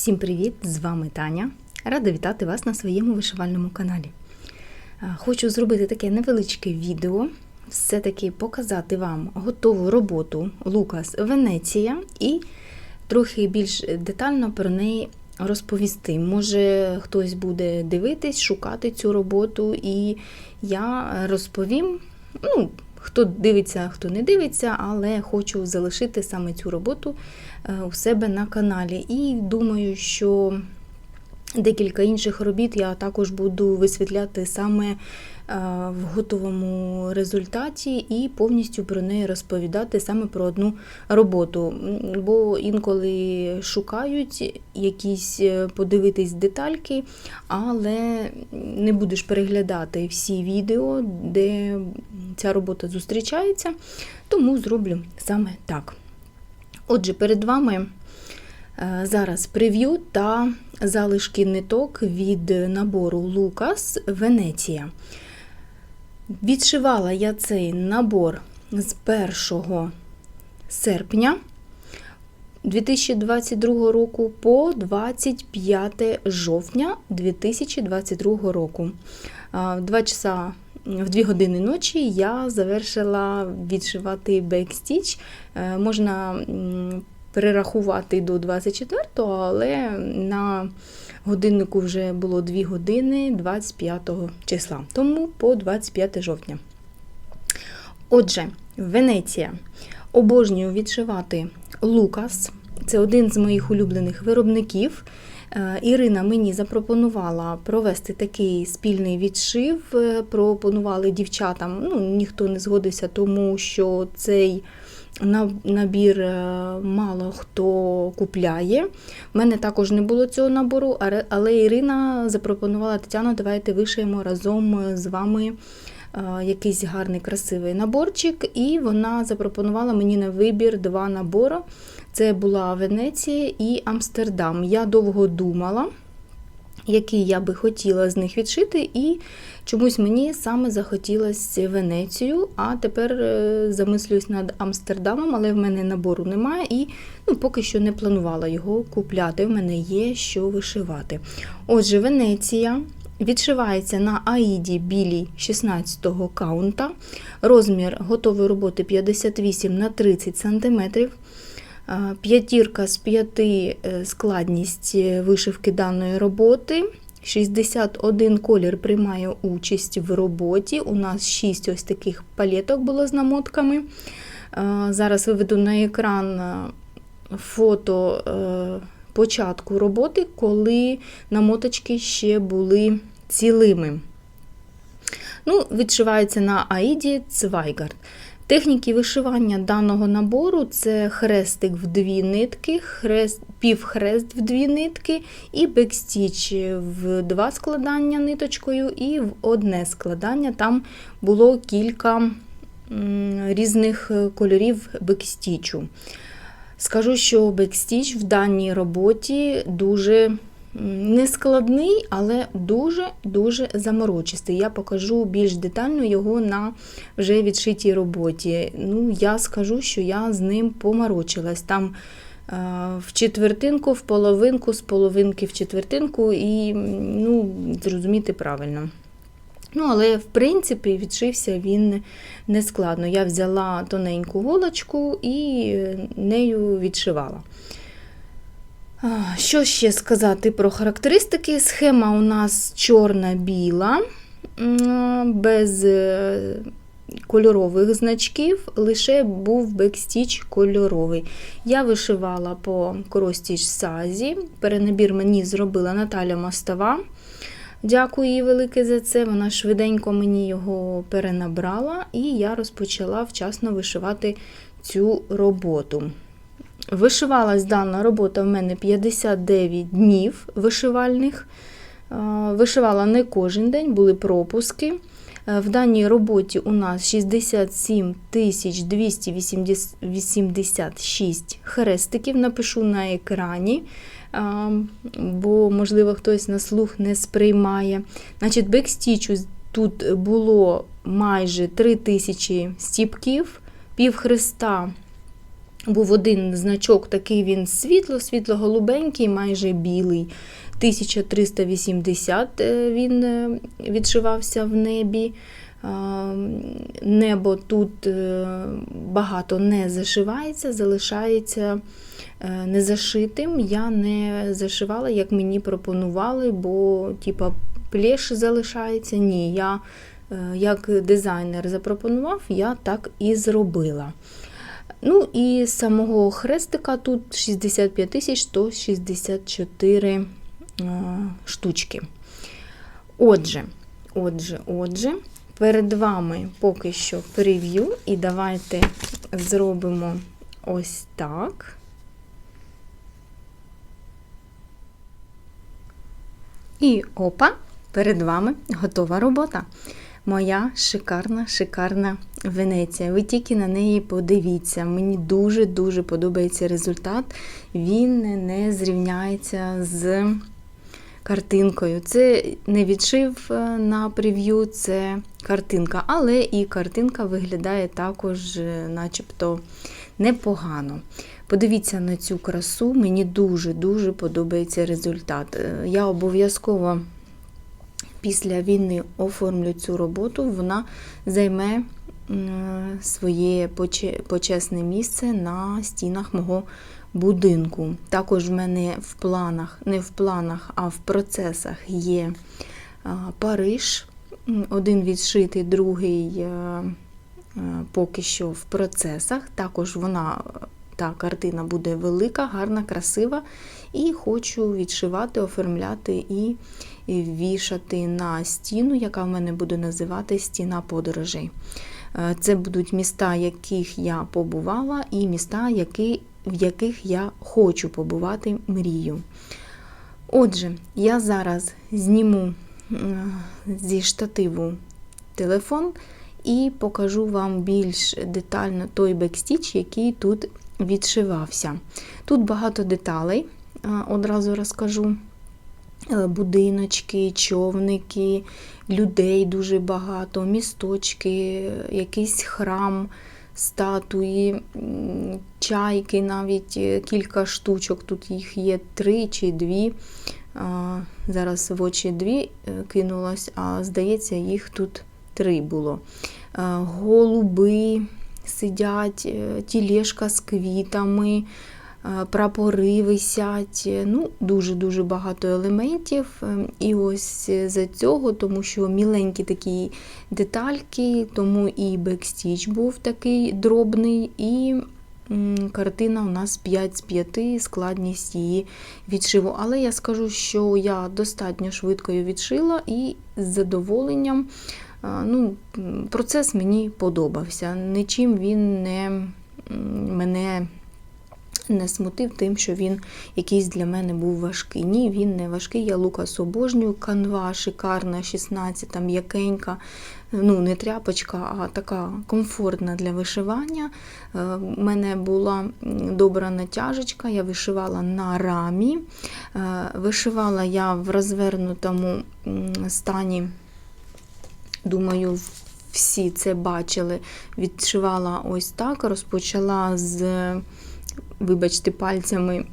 Всім привіт! З вами Таня. Рада вітати вас на своєму вишивальному каналі. Хочу зробити таке невеличке відео, все-таки показати вам готову роботу Лукас Венеція і трохи більш детально про неї розповісти. Може, хтось буде дивитись, шукати цю роботу, і я розповім. ну, Хто дивиться, хто не дивиться, але хочу залишити саме цю роботу е, у себе на каналі. І думаю, що декілька інших робіт я також буду висвітляти саме е, в готовому результаті і повністю про неї розповідати саме про одну роботу. Бо інколи шукають якісь е, подивитись детальки, але не будеш переглядати всі відео, де ця робота зустрічається, тому зроблю саме так. Отже, перед вами е, зараз прев'ю та залишки ниток від набору Лукас Венеція. Відшивала я цей набор з 1 серпня 2022 року по 25 жовтня 2022 року. А, В 2 часа в 2 години ночі я завершила відшивати бекстіч. Е, Можна перерахувати до 24-го, але на годиннику вже було 2 години 25 числа, тому по 25 жовтня. Отже, Венеція. Обожнюю відшивати Лукас. Це один з моїх улюблених виробників. Е, Ірина мені запропонувала провести такий спільний відшив. Е, Пропонували дівчатам. Ну, ніхто не згодився, тому що цей набір е, мало хто купляє. У мене також не було цього набору, але Ірина запропонувала Тетяно, давайте вишиємо разом з вами якийсь гарний красивий наборчик. І вона запропонувала мені на вибір два набори. Це була Венеція і Амстердам. Я довго думала, який я би хотіла з них відшити, і чомусь мені саме захотілося Венецію, а тепер е, замислююсь над Амстердамом, але в мене набору немає і ну, поки що не планувала його купляти. В мене є що вишивати. Отже, Венеція. Відшивається на аїді білій 16-го каунта. Розмір готової роботи 58 на 30 см. П'ятірка з п'яти е, складність е, вишивки даної роботи. 61 колір приймає участь в роботі. У нас 6 ось таких палеток було з намотками. Зараз виведу на екран фото е, початку роботи, коли намоточки ще були цілими. Ну, Відшивається на Аїді Цвайгард. Техніки вишивання даного набору це хрестик в дві нитки, хрест, півхрест в дві нитки і бекстіч в два складання ниточкою і в одне складання. Там було кілька різних кольорів бекстічу. Скажу, що бекстіч в даній роботі дуже нескладний, але дуже-дуже заморочистий. Я покажу більш детально його на вже відшитій роботі. Ну, я скажу, що я з ним поморочилась. Там е, в четвертинку, в половинку, з половинки в четвертинку, і ну, зрозуміти правильно. Ну, але, в принципі, відшився він нескладно. Я взяла тоненьку голочку і е, нею відшивала. Що ще сказати про характеристики? Схема у нас чорна-біла, без е, кольорових значків, лише був бекстіч кольоровий. Я вишивала по кростіч сазі. Перенабір мені зробила Наталя Мостова. Дякую їй велике за це. Вона швиденько мені його перенабрала, і я розпочала вчасно вишивати цю роботу. Вишивалась дана робота в мене 59 днів вишивальних. Е, Вишивала не кожен день, були пропуски. Е, В даній роботі у нас 67 286 хрестиків. Напишу на екрані, е, бо, можливо, хтось на слух не сприймає. Значить, бекстічу тут було майже 3000 стіпків, півхреста був один значок, такий він світло, світло-голубенький, майже білий. 1380 е, він е, відшивався в небі. Небо тут е, багато не зашивається, залишається незашитим. Я не зашивала, як мені пропонували, бо типа плеш залишається. Ні, я як дизайнер запропонував, я так і зробила. Ну і з самого хрестика тут 65 164 штучки. Отже, отже, отже, перед вами поки що прев'ю, і давайте зробимо ось так. І опа, перед вами готова робота. Моя шикарна, шикарна Венеція. Ви тільки на неї подивіться. Мені дуже-дуже подобається результат. Він не зрівняється з картинкою. Це не відшив е, на прев'ю, це картинка, але і картинка виглядає також, е, начебто, непогано. Подивіться на цю красу, мені дуже-дуже подобається результат. Е, Я обов'язково після війни оформлю цю роботу, вона займе своє почесне місце на стінах мого будинку. Також в мене в планах, не в планах, а в процесах є Париж. Один відшитий, другий е, е, поки що в процесах. Також вона, та картина буде велика, гарна, красива. І хочу відшивати, оформляти і вішати на стіну, яка в мене буде називати Стіна подорожей. Е, це будуть міста, яких я побувала, і міста, які, в яких я хочу побувати мрію. Отже, я зараз зніму зі штативу телефон і покажу вам більш детально той бекстіч, який тут відшивався. Тут багато деталей, е, одразу розкажу. Е, будиночки, човники, людей дуже багато, місточки, якийсь храм, статуї, чайки, навіть е, кілька штучок. Тут їх є три чи дві. Зараз в очі дві кинулось, а здається, їх тут три було. Голуби сидять, тілешка з квітами. Е, прапори висять, е, ну, дуже-дуже багато елементів. Е, і ось за цього, тому що міленькі такі детальки, тому і бекстіч був такий дробний, і картина у нас 5 з 5, складність її відшиву. Але я скажу, що я достатньо швидко її відшила і з задоволенням. Ну, Процес мені подобався. Нічим він не мене не смутив тим, що він якийсь для мене був важкий. Ні, він не важкий. Я Лукас обожнюю, канва шикарна, 16, м'якенька. Ну, не тряпочка, а така комфортна для вишивання. У е, мене була добра натяжечка, я вишивала на рамі. Е, вишивала я в розвернутому стані, думаю, всі це бачили. Відшивала ось так, розпочала з вибачте, пальцями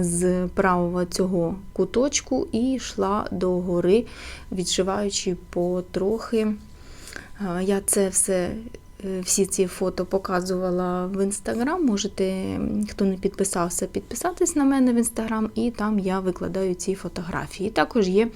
з правого цього куточку і йшла до гори, відшиваючи потрохи. Я це все всі ці фото показувала в інстаграм. Можете, хто не підписався, підписатись на мене в інстаграм, і там я викладаю ці фотографії. Також є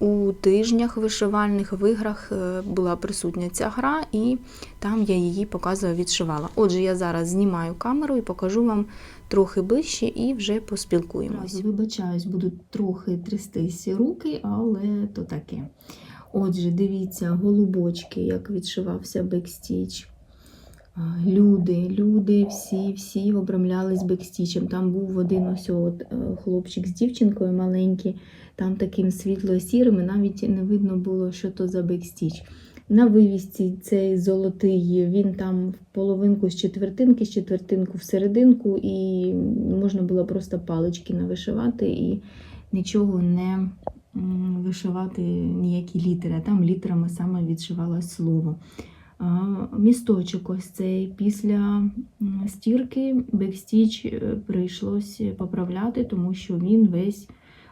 у тижнях вишивальних в іграх е, була присутня ця гра, і там я її показувала, відшивала. Отже, я зараз знімаю камеру і покажу вам трохи ближче і вже поспілкуємося. Вибачаюсь, будуть трохи трястися руки, але то таке. Отже, дивіться, голубочки, як відшивався бекстіч. Люди, люди, всі всі обрамлялись бекстічем. Там був один ось от е, хлопчик з дівчинкою маленький, там таким світло-сірим, і навіть не видно було, що то за бекстіч. На вивісці цей золотий, він там в половинку з четвертинки, з четвертинку в серединку, і можна було просто палички навишивати і нічого не вишивати ніякі літери. А там літерами саме відшивалось слово. Місточок ось цей після стірки бекстіч прийшлось поправляти, тому що він весь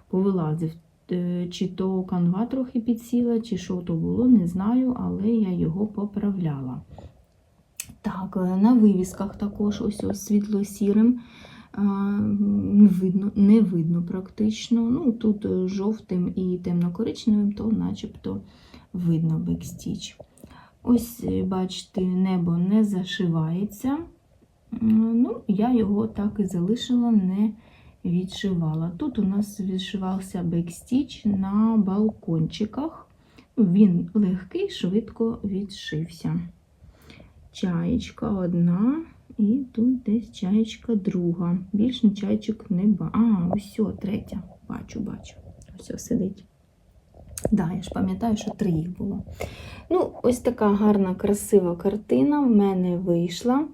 повилазив. Е, Чи то канва трохи підсіла, чи що то було, не знаю, але я його поправляла. Так, е, на вивісках також ось ось світло-сірим. Не видно, не видно практично. Ну, тут е, жовтим і темно-коричневим, то начебто видно бекстіч. Ось, е, бачите, небо не зашивається. Ну, я його так і залишила, не відшивала. Тут у нас відшивався бекстіч на балкончиках. Він легкий, швидко відшився. Чаєчка одна, і тут десь чаєчка друга. Більше чайчик не бачу. А, ось третя. Бачу, бачу. Ось сидить. Да, я ж пам'ятаю, що три їх було. Ну, ось така гарна, красива картина в мене вийшла.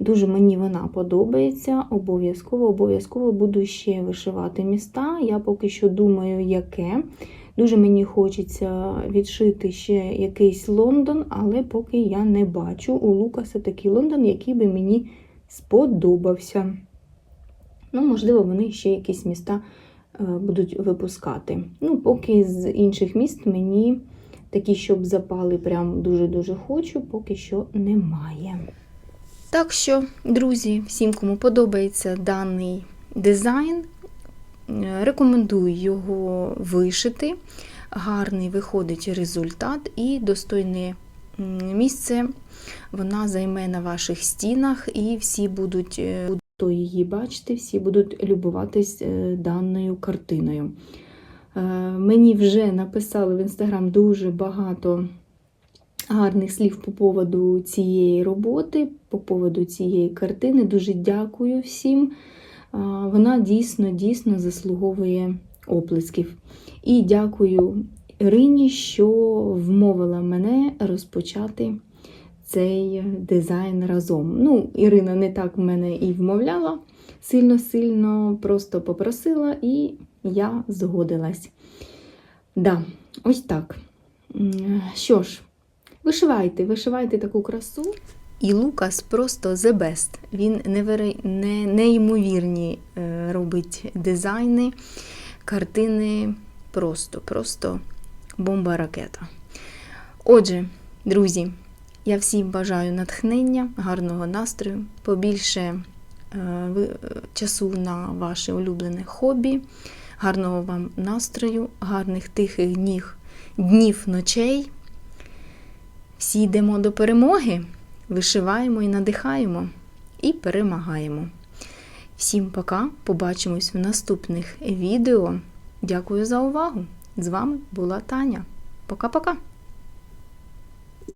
Дуже мені вона подобається. Обов'язково, обов'язково буду ще вишивати міста. Я поки що думаю, яке. Дуже мені хочеться відшити ще якийсь Лондон, але поки я не бачу у Лукаса такий Лондон, який би мені сподобався. Ну, можливо, вони ще якісь міста будуть випускати. Ну, поки з інших міст мені такі, щоб запали, прям дуже-дуже хочу, поки що немає. Так що, друзі, всім, кому подобається даний дизайн, е, рекомендую його вишити. Гарний виходить результат і достойне місце вона займе на ваших стінах, і всі будуть е, будуть її бачити, всі будуть любуватись е, даною картиною. Е, Мені вже написали в інстаграм дуже багато гарних слів по поводу цієї роботи, по поводу цієї картини. Дуже дякую всім. Вона дійсно, дійсно заслуговує оплесків. І дякую Ірині, що вмовила мене розпочати цей дизайн разом. Ну, Ірина не так мене і вмовляла сильно-сильно, просто попросила, і я згодилась. Да, ось так. Що ж, вишивайте, вишивайте таку красу. І Лукас просто the best. Він неверо- не, неймовірні е, робить дизайни, картини просто, просто бомба ракета. Отже, друзі, я всім бажаю натхнення, гарного настрою, побільше е, часу на ваше улюблене хобі, гарного вам настрою, гарних тихих днів, днів ночей. Всі йдемо до перемоги, вишиваємо і надихаємо, і перемагаємо. Всім пока, побачимось в наступних відео. Дякую за увагу! З вами була Таня. Пока-пока!